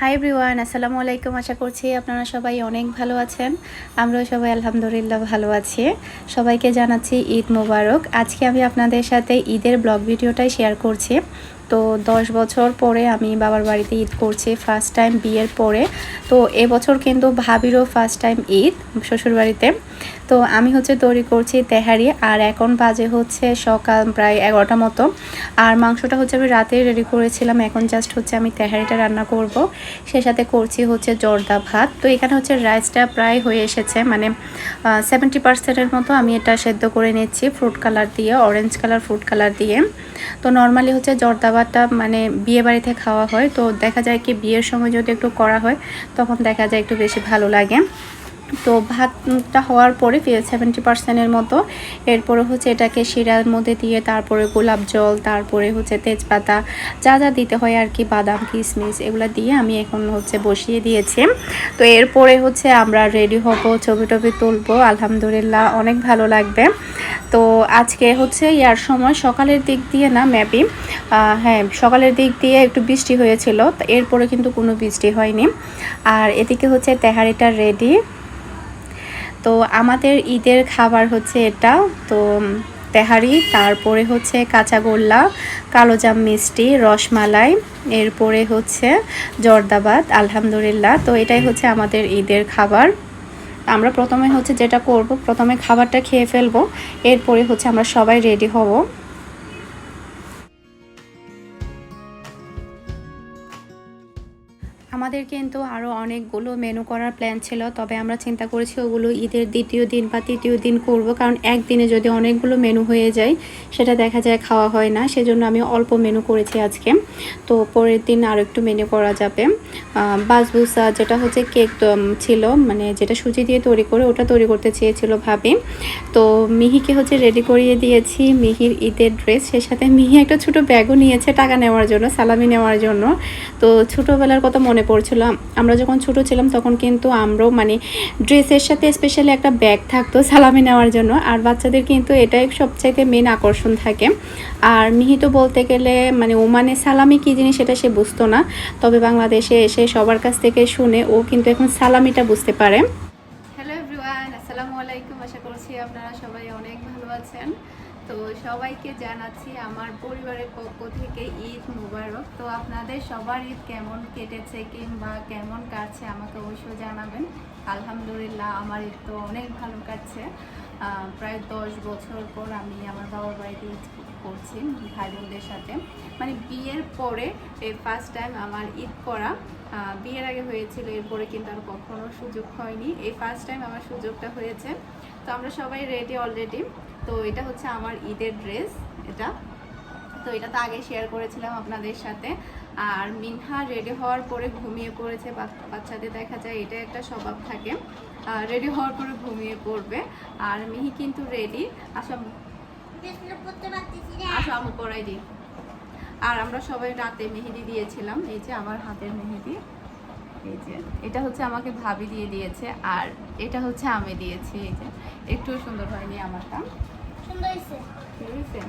High ব্রিওয়ান আসসালামু আলাইকুম। আশা করছি আপনারা সবাই অনেক ভালো আছেন। আমরাও সবাই আলহামদুলিল্লাহ ভালো আছি। সবাইকে জানাচ্ছি ঈদ মোবারক। আজকে আমি আপনাদের সাথে ঈদের ব্লগ ভিডিওটাই শেয়ার করছি। তো দশ বছর পরে আমি বাবার বাড়িতে ঈদ করছি ফার্স্ট টাইম বিয়ের পরে। তো এবছর কিন্তু ভাবিরও ফার্স্ট টাইম ঈদ শ্বশুরবাড়িতে। তো আমি হচ্ছে তৈরি করছি তেহারি, আর এখন বাজে হচ্ছে সকাল প্রায় এগারোটা মতো। আর মাংসটা হচ্ছে আমি রাতে রেডি করেছিলাম, এখন জাস্ট হচ্ছে আমি তেহারিটা রান্না করব। সে সাথে করছি হচ্ছে জর্দা ভাত। তো এখানে হচ্ছে রাইসটা প্রায় হয়ে এসেছে মানে সেভেন্টি পার্সেন্টের মতো আমি এটা সেদ্ধ করে নিচ্ছি ফ্রুট কালার দিয়ে অরেঞ্জ কালার ফ্রুট কালার দিয়ে। তো নর্মালি হচ্ছে জর্দা ভাতটা মানে বিয়ে বাড়িতে খাওয়া হয়। তো দেখা যায় কি বিয়ের সময় যদি একটু করা হয়, তখন দেখা যায় একটু বেশি ভালো লাগে। তো ভাতটা হওয়ার পরে সেভেন্টি পার্সেন্টের মতো। এরপরে হচ্ছে এটাকে শিরার মধ্যে দিয়ে তারপরে গোলাপ জল, তারপরে হচ্ছে তেজপাতা, যা যা দিতে হয় আর কি, বাদাম কিশমিশ এগুলো দিয়ে আমি এখন হচ্ছে বসিয়ে দিয়েছি। তো এরপরে হচ্ছে আমরা রেডি হব, ছবি টবি তুলবো, আলহামদুলিল্লাহ, অনেক ভালো লাগবে। তো আজকে হচ্ছে ইয়ার সময় সকালের দিক দিয়ে না ম্যাপি হ্যাঁ সকালের দিক দিয়ে একটু বৃষ্টি হয়েছিল এরপরে কিন্তু কোনো বৃষ্টি হয়নি। আর এদিকে হচ্ছে তেহারিটা রেডি তো আমাদের ঈদের খাবার হচ্ছে এটা তো তেহারি তারপরে হচ্ছে কাঁচাগোল্লা কালোজাম মিষ্টি রসমালাই এরপরে হচ্ছে জর্দাবাদ আলহামদুলিল্লাহ। তো এটাই হচ্ছে আমাদের ঈদের খাবার। আমরা প্রথমে হচ্ছে যেটা করব প্রথমে খাবারটা খেয়ে ফেলব এরপরে হচ্ছে আমরা সবাই রেডি হব। আমাদের কিন্তু আরও অনেকগুলো মেনু করার প্ল্যান ছিল, তবে আমরা চিন্তা করেছি ওগুলো ঈদের দ্বিতীয় দিন বা তৃতীয় দিন করব, কারণ একদিনে যদি অনেকগুলো মেনু হয়ে যায়, সেটা দেখা যায় খাওয়া হয় না, সেজন্য আমি অল্প মেনু করেছি আজকে। তো পরের দিন আরও একটু মেনু করা যাবে। বাসবুসা যেটা হচ্ছে কেক ছিল মানে যেটা সুজি দিয়ে তৈরি করে ওটা তৈরি করতে চেয়েছিল ভাবি। তো মিহিকে হচ্ছে রেডি করিয়ে দিয়েছি মিহির ঈদের ড্রেস সে সাথে মিহি একটা ছোট ব্যাগও নিয়েছে টাকা নেওয়ার জন্য সালামি নেওয়ার জন্য। তো ছোটোবেলার কথা মনে পড়ছিল আমরা যখন ছোট ছিলাম তখন কিন্তু আমরাও মানে ড্রেসের সাথে স্পেশালি একটা ব্যাগ থাকতো সালামি নেওয়ার জন্য। আর বাচ্চাদের কিন্তু এটাই সবচাইতে মেন আকর্ষণ থাকে। আর মিহিত বলতে গেলে মানে ও মানে সালামি কী জিনিস সেটা সে বুঝতো না। তবে বাংলাদেশে এসে সবার কাছ থেকে শুনে ও কিন্তু এখন সালামিটা বুঝতে পারে হ্যালো এভরিওয়ান আসসালামু আলাইকুম আশা করছি আপনারা সবাই অনেক ভালো আছেন তো সবাইকে জানাচ্ছি আমার পরিবারের পক্ষ থেকে ঈদ মুবারক। তো আপনাদের সবার ঈদ কেমন কেটেছে কিংবা কেমন কাটছে আমাকে অবশ্যই জানাবেন। আলহামদুলিল্লাহ আমার ঈদ তো অনেক ভালো কাটছে। প্রায় দশ বছর পর আমি আমার বাবার বাড়িতে ঈদ করছি ভাই বোনদের সাথে। মানে বিয়ের পরে এই ফার্স্ট টাইম আমার ঈদ করা। বিয়ের আগে হয়েছিল, এরপরে কিন্তু আর কখনো সুযোগ হয়নি। এই ফার্স্ট টাইম আমার সুযোগটা হয়েছে। তো আমরা সবাই রেডি অলরেডি তো এটা হচ্ছে আমার ঈদের ড্রেস এটা। তো এটা তো আগে শেয়ার করেছিলাম আপনাদের সাথে। আর মিনহা রেডি হওয়ার পরে ঘুমিয়ে পড়েছে বাচ- বাচ্চাদের দেখা যায় এটা একটা স্বভাব থাকে। রেডি হওয়ার পরে ঘুমিয়ে পড়বে। আর মিহি কিন্তু রেডি আসা আসো আমি পড়াই দিই। আর আমরা সবাই রাতে মেহেদি দিয়েছিলাম, এই যে আমার হাতের মেহেদি। এই যে, এটা হচ্ছে আমাকে ভাবি দিয়ে দিয়েছে, আর এটা হচ্ছে আমি দিয়েছি, এই যে। একটু সুন্দর হয়নি আমারটা। সুন্দর হয়েছে? আছে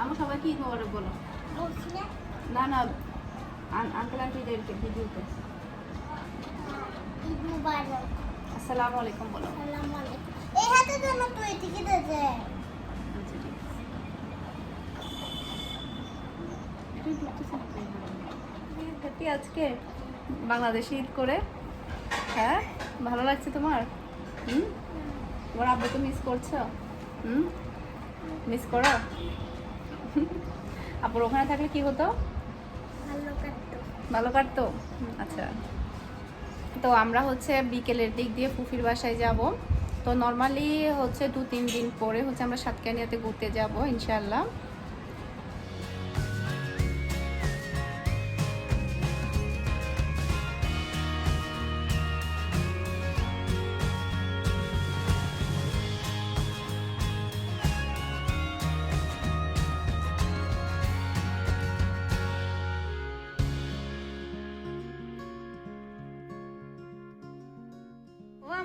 আমার সবাই কি খবর বলো? না না আঙ্কেল আন্টিদেরকে ভিডিওতে। মুবারক আসসালামু আলাইকুম বলো। আসসালামু আলাইকুম। এই হাতে জন্য আচ্ছা, আছে। আজকে? বাংলাদেশে ঈদ করে। হ্যাঁ? ভালো লাগছে তোমার? হুম? তোমার আব্বুকে মিস করছ। হুম? মিস করো? আপুর ওখানে থাকলে কি হতো? ভালো কাটতো। আচ্ছা। তো আমরা হচ্ছে বিকেলের দিক দিয়ে ফুফির বাসায় যাব। তো নর্মালি হচ্ছে দু তিন দিন পরে হচ্ছে আমরা সাতকানিয়াতে ঘুরতে যাব ইনশাল্লাহ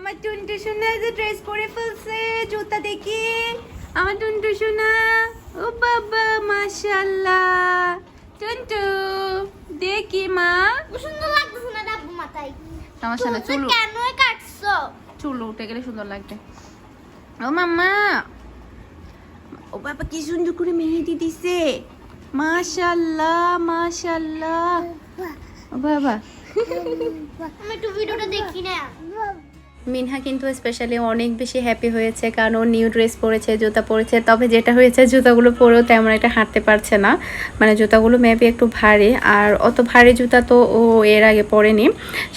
আমার টুনটু সোনা যে ড্রেস পরে ফেলছে জুতা দেখি। আমার টুনটু সোনা ও বাবা মাশাআল্লাহ। টুনটু দেখি মা। সুন্দর লাগতেছে মাথায়? সমস্যা না চুল কেন কাটছো? চুল উঠে গেলে সুন্দর লাগবে। ও মাম্মা। ও বাবা কি সুন্দর করে মেহেদি দিছে। মাশাল্লাহ মাশাল্লাহ ও বাবা। আমি একটু ভিডিওটা দেখি না। মিনহা কিন্তু স্পেশালি অনেক বেশি হ্যাপি হয়েছে, কারণ নিউ ড্রেস পরেছে, জুতা পরেছে, তবে যেটা হয়েছে জুতাগুলো পরেও তেমন একটা হাঁটতে পারছে না। মানে জুতাগুলো মেবি একটু ভারী, আর অত ভারী জুতা তো ও এর আগে পরেনি।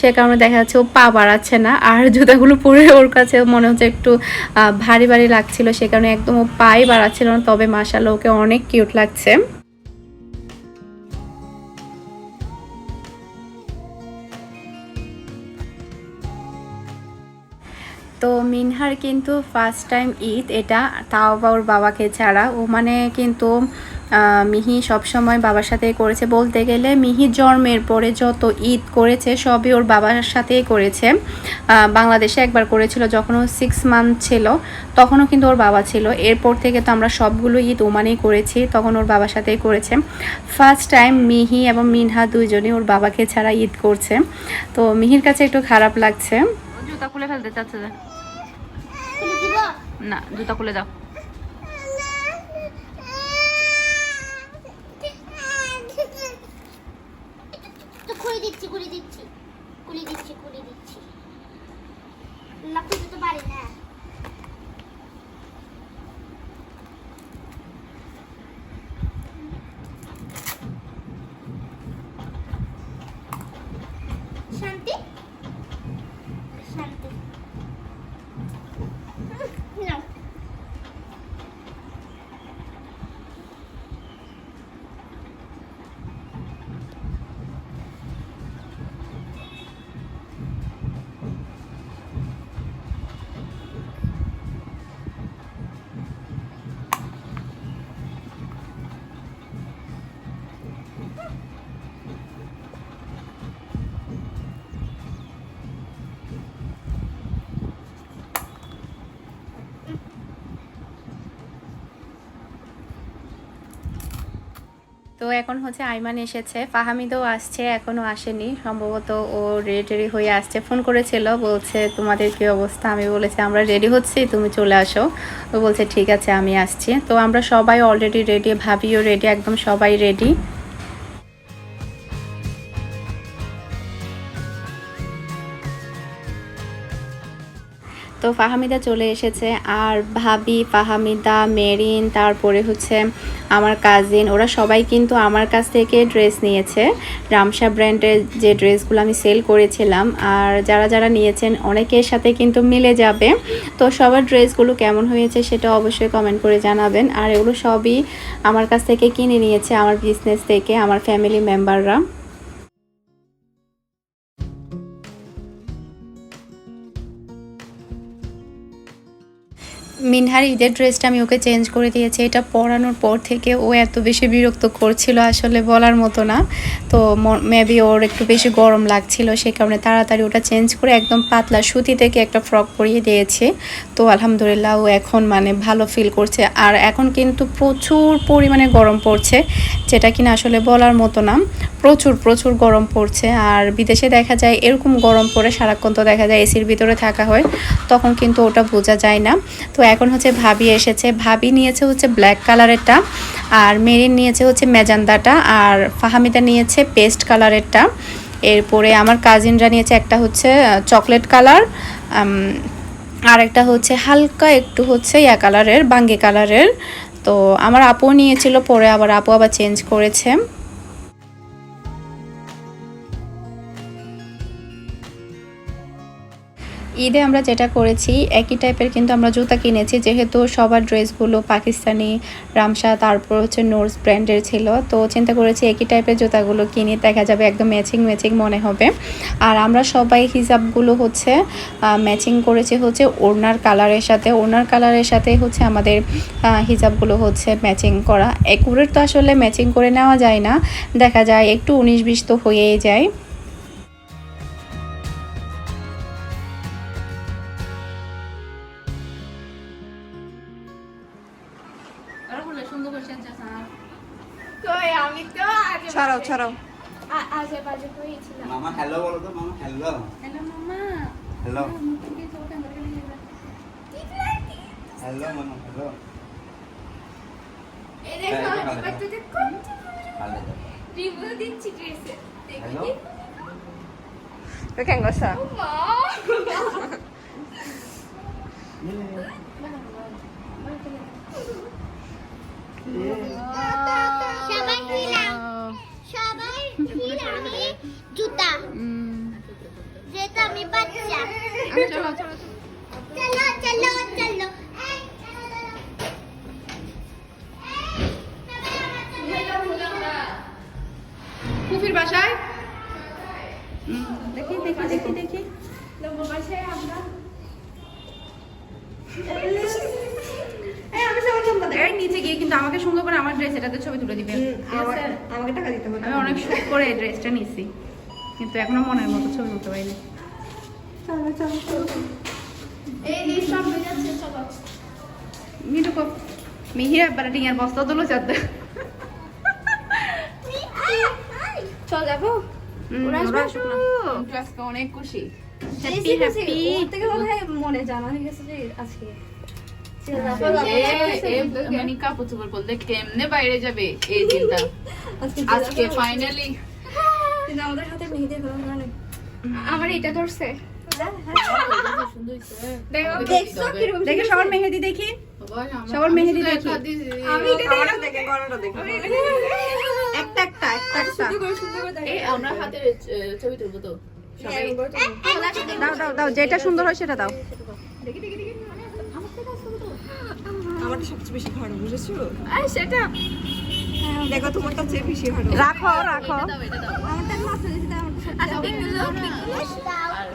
সে কারণে দেখা যাচ্ছে ও পা বাড়াচ্ছে না, আর জুতাগুলো পরে ওর কাছে মনে হচ্ছে একটু ভারী ভারী লাগছিল, সে কারণে একদম ও পাই বাড়াচ্ছিল না, তবে মাসাল্লাহ ওকে অনেক কিউট লাগছে। তো মিনহার কিন্তু ফার্স্ট টাইম ঈদ, এটা তাও বা ওর বাবাকে ছাড়া। ও মানে কিন্তু মিহি সবসময় বাবার সাথেই করেছে। বলতে গেলে মিহি জন্মের পরে যত ঈদ করেছে, সবই ওর বাবার সাথেই করেছে। বাংলাদেশে একবার করেছিল, যখন ও সিক্স মান্থ ছিল, তখনও কিন্তু ওর বাবা ছিল। এরপর থেকে তো আমরা সবগুলো ঈদ ওমানেই করেছি, তখন ওর বাবার সাথেই করেছে। ফার্স্ট টাইম মিহি এবং মিনহা দুইজনই ওর বাবাকে ছাড়া ঈদ করছে। তো মিহির কাছে একটু খারাপ লাগছে। জুতা খুলে ফেলতে চাচ্ছে না জুতা খুলে দাও। তো এখন হচ্ছে আইমান এসেছে, ফাহামিদও আসছে এখনও আসেনি। সম্ভবত ও রেডি হয়ে আসছে। ফোন করেছিল, বলছে, তোমাদের কি অবস্থা? আমি বলেছি, আমরা রেডি হচ্ছি, তুমি চলে আসো। ও বলছে, ঠিক আছে, আমি আসছি। তো আমরা সবাই অলরেডি রেডি ভাবিও রেডি একদম সবাই রেডি তো ফাহামিদা চলে এসেছে আর ভাবি, ফাহামিদা, মেরিন, তারপরে হচ্ছে আমার কাজিন ওরা সবাই কিন্তু আমার কাছ থেকে ড্রেস নিয়েছে। রামসা ব্র্যান্ডের যে ড্রেসগুলো আমি সেল করেছিলাম আর যারা যারা নিয়েছেন অনেকের সাথে কিন্তু মিলে যাবে। তো সবার ড্রেসগুলো কেমন হয়েছে সেটা অবশ্যই কমেন্ট করে জানাবেন। আর এগুলো সবই আমার কাছ থেকে কিনে নিয়েছে আমার বিজনেস থেকে, আমার ফ্যামিলি মেম্বাররা মিনহার ঈদের ড্রেসটা আমি ওকে চেঞ্জ করে দিয়েছি। এটা পরানোর পর থেকে ও এত বেশি বিরক্ত করছিল আসলে বলার মতো না। তো মেবি ওর একটু বেশি গরম লাগছিল, সেই কারণে তাড়াতাড়ি ওটা চেঞ্জ করে একদম পাতলা সুতি থেকে একটা ফ্রক পরিয়ে দিয়েছে। তো আলহামদুলিল্লাহ ও এখন মানে ভালো ফিল করছে। আর এখন কিন্তু প্রচুর পরিমাণে গরম পড়ছে, যেটা কিনা আসলে বলার মতো না। প্রচুর প্রচুর গরম পড়ছে। আর বিদেশে দেখা যায় এরকম গরম পড়ে, সারাক্ষণ তো দেখা যায় এসির ভিতরে থাকা হয়, তখন কিন্তু ওটা বোঝা যায় না। তো এখন হচ্ছে ভাবি এসেছে। ভাবি নিয়েছে হচ্ছে ব্ল্যাক কালারেরটা আর মেরিন নিয়েছে হচ্ছে মেজান্দাটা আর ফাহামিদা নিয়েছে পেস্ট কালারেরটা এরপরে আমার কাজিনরা নিয়েছে একটা হচ্ছে চকলেট কালার আর একটা হচ্ছে হালকা একটু হচ্ছে ইয়া কালারের বাঙ্গি কালারের তো আমার আপু নিয়েছিল, পরে আবার আপু আবার চেঞ্জ করেছে। ঈদে আমরা যেটা করেছি, একই টাইপের কিন্তু আমরা জুতা কিনেছি, যেহেতু সবার ড্রেসগুলো পাকিস্তানি রামসা, তারপর হচ্ছে নোর্স ব্র্যান্ডের ছিল। তো চিন্তা করেছি একই টাইপের জুতাগুলো কিনে, দেখা যাবে একদম ম্যাচিং ম্যাচিং মনে হবে। আর আমরা সবাই হিসাবগুলো হচ্ছে ম্যাচিং করেছি হচ্ছে ওড়নার কালারের সাথে। ওড়নার কালারের সাথে হচ্ছে আমাদের হিজাবগুলো হচ্ছে ম্যাচিং করা। একুরের তো আসলে ম্যাচিং করে নেওয়া যায় না। দেখা যায় একটু উনিশ বিশ তো হয়েই যায়। দেখো হ্যাঁ, এটা ভালো। এবার তো দেখো ভালো রিভিউ দিচ্ছি ড্রেসে হ্যালো কেন গসা মা সবাই খিলাম সবাই খিলামি জুতা যেটা আমি বাচ্চা চলো চলো চলো চলো চলো ফুফির বাসায়? দেখি দেখি দেখি দেখি। বাসায় আমরা এই নিচে গিয়ে কিন্তু আমাকে সুন্দর করে আমার ড্রেস এটাতে ছবি তুলে দিবে। আমাকে টাকা দিতে হবে। আমি অনেক শখ করে এই ড্রেসটা নিছি। কিন্তু এখনও মনের মতো ছবি তুলতে পারিনি। এই এই সব বেজাচ্ছে চলো। মিটু কো মিহিরা বারা টিঙার বস্তা তুলো চাঁদ চল যাব ওরা আসবে? আজকে অনেক খুশি। হ্যাপি হ্যাপি মনে জানা হয়ে গেছে যে আজকে। মানে কাপড় চোপড় কেমনে বাইরে যাবে এই দিনটা? আজকে ফাইনালি কিন্তু আমাদের হাতে মেহেদি হলো না আমার এটা ধরছে। দেখো। সবার মেহেদি দেখি। সবার মেহেদি আমি এটা দেখে। একটা একটা একটা একটা। সুন্দর করে সুন্দর করে দেখো আমরা হাতের ছবি তুলবো তো। দাও দাও দাও যেটা সুন্দর হয় সেটা দাও। আমারটা সবচেয়ে বেশি ভালো বুঝেছ? সেটা। দেখো তোমারটা চেয়ে বেশি ভালো। রাখো রাখো। আমারটা আর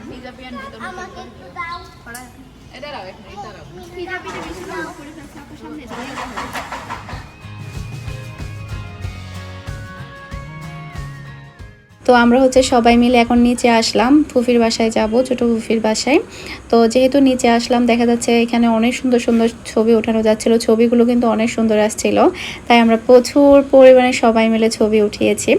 দিতে আমাকে একটু দাও। এটা রাও এখানে এটা পিজা পিজা বেশি করে করে ফেলছে সামনে। যাই তো আমরা হচ্ছে সবাই মিলে এখন নিচে আসলাম, ফুফির বাসায় যাব, ছোট ফুফির বাসায়। তো যেহেতু নিচে আসলাম, দেখা যাচ্ছে এখানে অনেক সুন্দর সুন্দর ছবি ওঠানো যাচ্ছিল, ছবিগুলো কিন্তু অনেক সুন্দর আসছিল। তাই আমরা প্রচুর পরিমাণে সবাই মিলে ছবি উঠিয়েছি।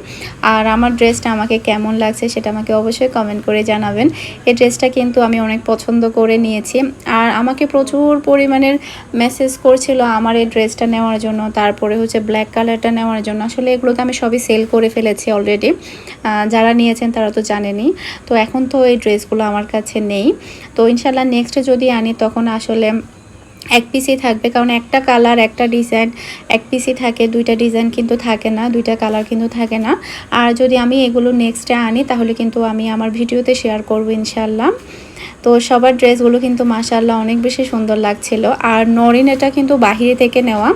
আর আমার ড্রেসটা আমাকে কেমন লাগছে সেটা আমাকে অবশ্যই কমেন্ট করে জানাবেন। এই ড্রেসটা কিন্তু আমি অনেক পছন্দ করে নিয়েছি। আর আমাকে প্রচুর পরিমাণের মেসেজ করছিল আমার এই ড্রেসটা নেওয়ার জন্য, তারপরে হচ্ছে ব্ল্যাক কালারটা নেওয়ার জন্য। আসলে এগুলো তো আমি সবই সেল করে ফেলেছি অলরেডি যারা নিয়েছেন তারা তো জানেনই। তো এখন তো এই ড্রেসগুলো আমার কাছে নেই। তো ইনশাল্লাহ নেক্সটে যদি আনি তখন আসলে এক পিসই থাকবে। কারণ একটা কালার একটা ডিজাইন এক পিসই থাকে। দুইটা ডিজাইন কিন্তু থাকে না, দুইটা কালার কিন্তু থাকে না। আর যদি আমি এগুলো নেক্সটে আনি, তাহলে কিন্তু আমি আমার ভিডিওতে শেয়ার করব ইনশাল্লাহ তো সবার ড্রেসগুলো কিন্তু মাশাল্লাহ অনেক বেশি সুন্দর লাগছিল। আর নরিন এটা কিন্তু বাহিরে থেকে নেওয়া।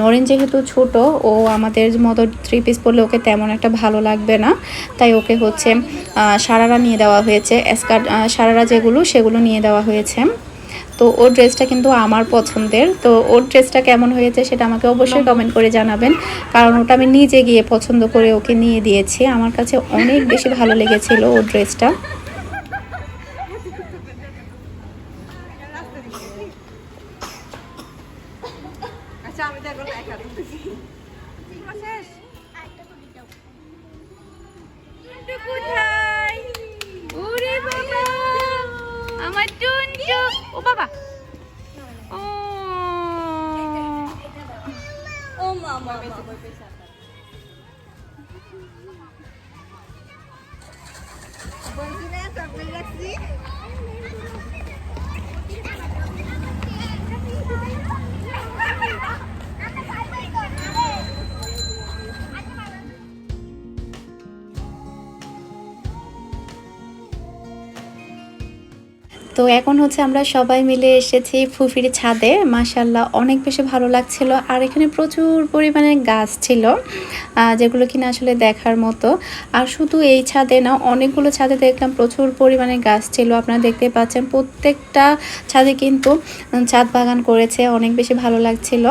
নরিন যেহেতু ছোট, ও আমাদের মতো থ্রি পিস পরলে ওকে তেমন একটা ভালো লাগবে না। তাই ওকে হচ্ছে সারারা নিয়ে দেওয়া হয়েছে। স্কার্ট সারারা যেগুলো, সেগুলো নিয়ে দেওয়া হয়েছে। তো ওর ড্রেসটা কিন্তু আমার পছন্দের। তো ওর ড্রেসটা কেমন হয়েছে সেটা আমাকে অবশ্যই কমেন্ট করে জানাবেন। কারণ ওটা আমি নিজে গিয়ে পছন্দ করে ওকে নিয়ে দিয়েছি। আমার কাছে অনেক বেশি ভালো লেগেছিল ওর ড্রেসটা। বলছি না চকলেট রাখছি। তো এখন হচ্ছে আমরা সবাই মিলে এসেছি ফুফির ছাদে। মাসাল্লাহ অনেক বেশি ভালো লাগছিল। আর এখানে প্রচুর পরিমাণে গাছ ছিল যেগুলো কিনা আসলে দেখার মতো। আর শুধু এই ছাদে না, অনেকগুলো ছাদে দেখলাম প্রচুর পরিমাণে গাছ ছিল। আপনারা দেখতে পাচ্ছেন প্রত্যেকটা ছাদে কিন্তু ছাদ বাগান করেছে, অনেক বেশি ভালো লাগছিল।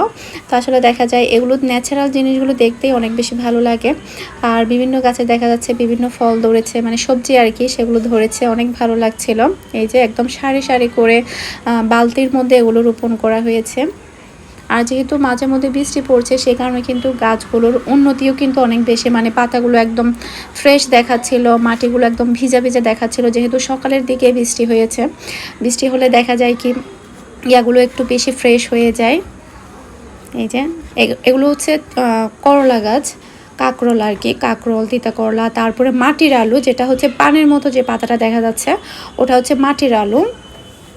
তো আসলে দেখা যায়, এগুলো ন্যাচারাল জিনিসগুলো দেখতেই অনেক বেশি ভালো লাগে। আর বিভিন্ন গাছে দেখা যাচ্ছে বিভিন্ন ফল ধরেছে মানে সবজি আর কি, সেগুলো ধরেছে, অনেক ভালো লাগছিল। এই যে একদম সারি সারি করে বালতির মধ্যে এগুলো রোপণ করা হয়েছে। আর যেহেতু মাঝে মধ্যে বৃষ্টি পড়ছে, সে কারণে কিন্তু গাছগুলোর উন্নতিও কিন্তু অনেক বেশি। মানে পাতাগুলো একদম ফ্রেশ দেখাচ্ছিল, মাটিগুলো একদম ভিজা ভিজা দেখাচ্ছিল, যেহেতু সকালের দিকে বৃষ্টি হয়েছে। বৃষ্টি হলে দেখা যায় কি, ইয়াগুলো একটু বেশি ফ্রেশ হয়ে যায়। এই যে এগুলো হচ্ছে করলা গাছ। কাকরোল আর কি, কাঁকরোল তিতা করলা তারপরে মাটির আলু, যেটা হচ্ছে পানের মতো যে পাতাটা দেখা যাচ্ছে, ওটা হচ্ছে মাটির আলু।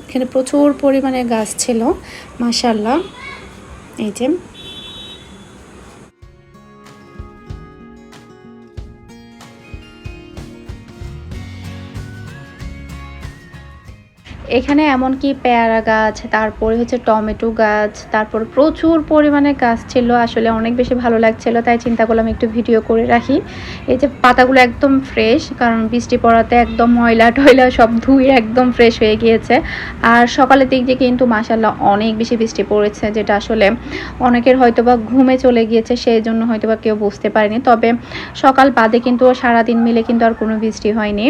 এখানে প্রচুর পরিমাণে গাছ ছিল মাসাল্লাহ এই যে এখানে এমনকি পেয়ারা গাছ, তারপরে হচ্ছে টমেটো গাছ, তারপর প্রচুর পরিমাণে গাছ ছিল, আসলে অনেক বেশি ভালো লাগছিল, তাই চিন্তা করলাম একটু ভিডিও করে রাখি। এই যে পাতাগুলো একদম ফ্রেশ কারণ বৃষ্টি পড়াতে একদম ময়লা টয়লা সব ধুয়ে একদম ফ্রেশ হয়ে গিয়েছে। আর সকালের দিক দিয়ে কিন্তু মাসাল্লাহ অনেক বেশি বৃষ্টি পড়েছে, যেটা আসলে অনেকের হয়তোবা ঘুমে চলে গিয়েছে সেই জন্য হয়তোবা কেউ বুঝতে পারেনি। তবে সকাল বাদে কিন্তু সারাদিন মিলে কিন্তু আর কোনো বৃষ্টি হয়নি।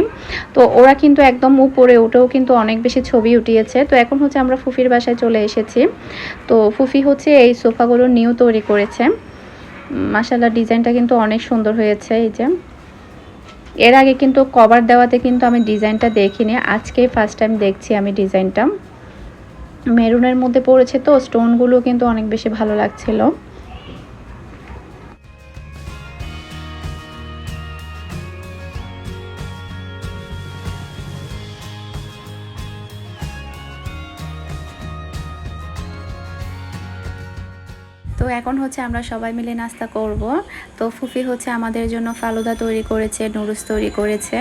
তো ওরা কিন্তু একদম উপরে উঠেও কিন্তু অনেক বেশি ছবি উঠিয়েছে। তো এখন হচ্ছে আমরা ফুফির বাসায় চলে এসেছি। তো ফুফি হচ্ছে এই সোফাগুলো নিউ তৈরি করেছে। মাসাল্লাহ ডিজাইনটা কিন্তু অনেক সুন্দর হয়েছে এই যে। এর আগে কিন্তু কভার দেওয়াতে কিন্তু আমি ডিজাইনটা দেখিনি। আজকেই ফার্স্ট টাইম দেখছি আমি ডিজাইনটা। মেরুনের মধ্যে পড়েছে তো স্টোনগুলো কিন্তু অনেক বেশি ভালো লাগছিল। এখন হচ্ছে আমরা সবাই মিলে নাস্তা করব। তো ফুফি হচ্ছে আমাদের জন্য ফালুদা তৈরি করেছে, নুডলস তৈরি করেছে।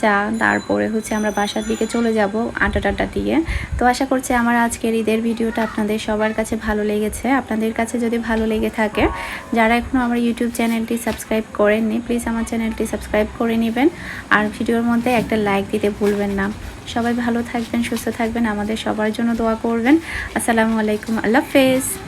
চা, তারপরে হচ্ছে আমরা বাসার দিকে চলে যাব আটা টাটা দিয়ে। তো আশা করছি আমার আজকের ঈদের ভিডিওটা আপনাদের সবার কাছে ভালো লেগেছে। আপনাদের কাছে যদি ভালো লেগে থাকে, যারা এখনও আমার ইউটিউব চ্যানেলটি সাবস্ক্রাইব করেননি, প্লিজ আমার চ্যানেলটি সাবস্ক্রাইব করে নেবেন। আর ভিডিওর মধ্যে একটা লাইক দিতে ভুলবেন না। সবাই ভালো থাকবেন, সুস্থ থাকবেন, আমাদের সবার জন্য দোয়া করবেন। আসসালামু আলাইকুম, আল্লাহ হাফেজ।